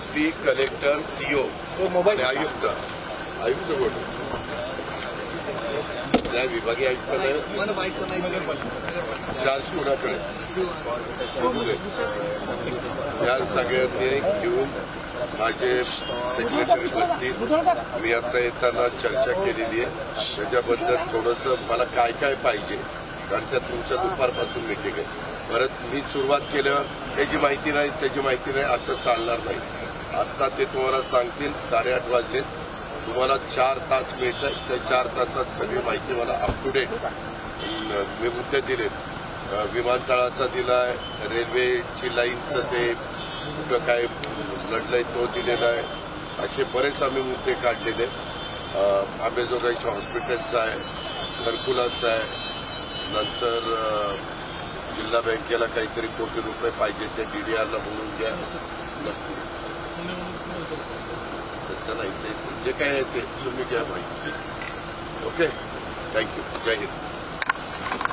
S P collector CO आणि आयुक्त. आयुक्त कोण? या विभागीय आयुक्तालय चार्ज कोणाकडे? या सगळ्यांनी घेऊन माझे सेक्रेटरी बसतील मी आता येताना चर्चा केलेली आहे. त्याच्याबद्दल थोडंसं मला काय काय पाहिजे? कारण त्यात तुमच्या दुपारपासून मिटिंग आहे. परत मी सुरुवात केल्यावर त्याची माहिती नाही त्याची माहिती नाही असं चालणार नाही. आत्ता ते तुम्हाला सांगतील साडेआठ वाजले. तुम्हाला चार तास मिळतात त्या चार तासात सगळी माहिती मला अप टू डेट मी मुद्दे दिलेत अ, दिला आहे रेल्वेची लाईनचं ते कुठं काय लढलंय तो दिलेला आहे. असे बरेच आम्ही मुद्दे काढलेले. आहेत. आंबेजोगाईच्या हॉस्पिटलचा आहे घरकुलाचा आहे. नंतर जिल्हा बँकेला काहीतरी कोटी रुपये पाहिजे ते डीडीआरला म्हणून घ्या. नक्की तसं नाही ते जे काय आहे ते तुम्ही घ्या माहिती ओके थँक्यू जय हिंद